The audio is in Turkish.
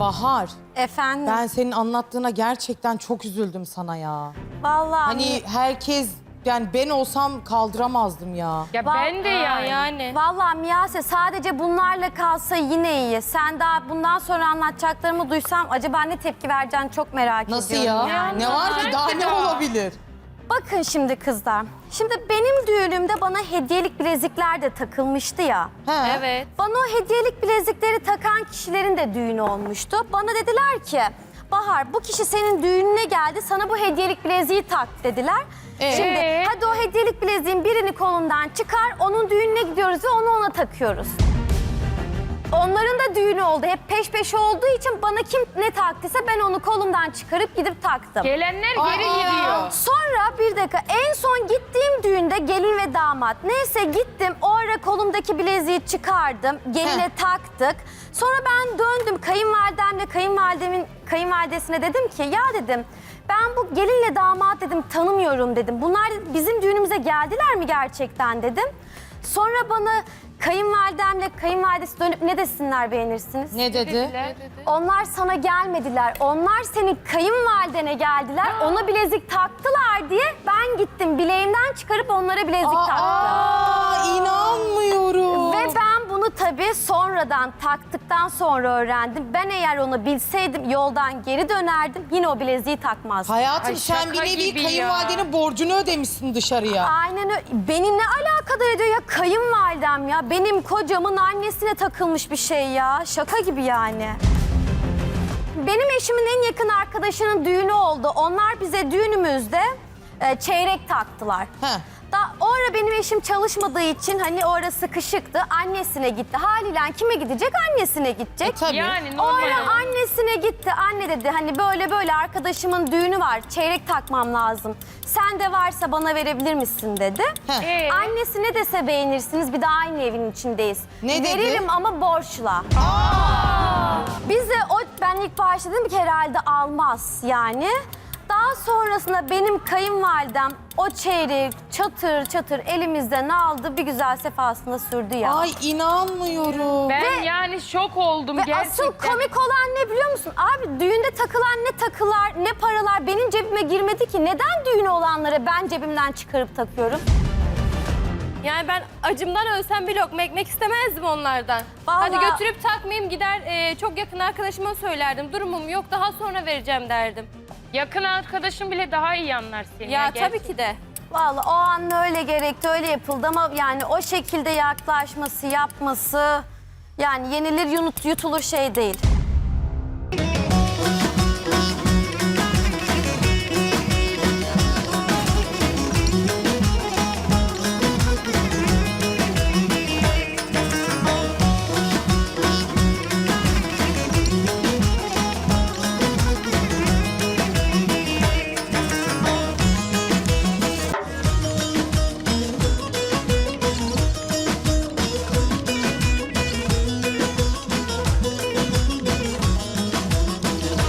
Bahar, Efendim. ben senin anlattığına gerçekten çok üzüldüm sana ya. Vallahi Hani herkes, yani ben olsam kaldıramazdım ya. Ya Va- ben de yani. Yani. Vallahi Miyase sadece bunlarla kalsa yine iyi. Sen daha bundan sonra anlatacaklarımı duysam acaba ne tepki vereceğini çok merak Nasıl ediyorum. ya? yani. Ne var ki? Daha ne olabilir? Bakın şimdi kızlar. Şimdi benim düğünümde bana hediyelik bilezikler de takılmıştı ya. He. Evet. Bana o hediyelik bilezikleri takan kişilerin de düğünü olmuştu. Bana dediler ki Bahar bu kişi senin düğününe geldi sana bu hediyelik bileziği tak dediler. Ee? Şimdi hadi o hediyelik bileziğin birini kolundan çıkar onun düğününe gidiyoruz ve onu ona takıyoruz. Onların da düğünü oldu. Hep peş peşe olduğu için bana kim ne taktıysa ben onu kolumdan çıkarıp gidip taktım. Gelenler geri Aa! gidiyor. Sonra bir dakika en son gittiğim düğünde gelin ve damat. Neyse gittim o ara kolumdaki bileziği çıkardım. Geline Heh. taktık. Sonra ben döndüm kayınvalidemle kayınvalidemin kayınvalidesine dedim ki ya dedim ben bu gelinle damat dedim tanımıyorum dedim. Bunlar bizim düğünümüze geldiler mi gerçekten dedim. Sonra bana kayınvalidemle kayınvalidesi dönüp ne desinler beğenirsiniz? Ne dedi? Onlar sana gelmediler. Onlar senin kayınvalidene geldiler. Ona bilezik taktılar diye ben gittim bileğimden çıkarıp onlara bilezik taktım. Aa, inanmıyorum. Bunu tabii sonradan taktıktan sonra öğrendim. Ben eğer onu bilseydim yoldan geri dönerdim. Yine o bileziği takmazdım. Hayatım Ay, sen bir şaka nevi gibi kayınvalidenin borcunu ödemişsin dışarıya. Aynen öyle. Beni ne alakadar ediyor ya kayınvalidem ya. Benim kocamın annesine takılmış bir şey ya. Şaka gibi yani. Benim eşimin en yakın arkadaşının düğünü oldu. Onlar bize düğünümüzde e, çeyrek taktılar. Heh. Da o ara benim eşim çalışmadığı için hani o ara sıkışıktı. Annesine gitti. Haliyle kime gidecek? Annesine gidecek. E, tabii. Yani O normal. ara annesine gitti. Anne dedi hani böyle böyle arkadaşımın düğünü var. Çeyrek takmam lazım. Sen de varsa bana verebilir misin dedi. Heh. Ee? Annesi ne dese beğenirsiniz. Bir de aynı evin içindeyiz. Ne dedi? Veririm ama borçla. Biz de o ben ilk başta dedim ki herhalde almaz yani. Daha sonrasında benim kayınvalidem o çeyreği çatır çatır elimizden aldı. Bir güzel sefasında sürdü ya. Ay inanmıyorum. Ben yani şok oldum Ve gerçekten. asıl komik olan ne biliyor musun? Abi düğünde takılan ne takılar ne paralar benim cebime girmedi ki. Neden düğünü olanlara ben cebimden çıkarıp takıyorum? Yani ben acımdan ölsem bir lokma ekmek istemezdim onlardan. Vallahi- Hadi götürüp takmayayım gider e, çok yakın arkadaşıma söylerdim. Durumum yok daha sonra vereceğim derdim. Yakın arkadaşım bile daha iyi anlar seni. Ya gerçekten. tabii ki de. Vallahi o an öyle gerekti, öyle yapıldı ama yani o şekilde yaklaşması, yapması yani yenilir yunut, yutulur şey değil.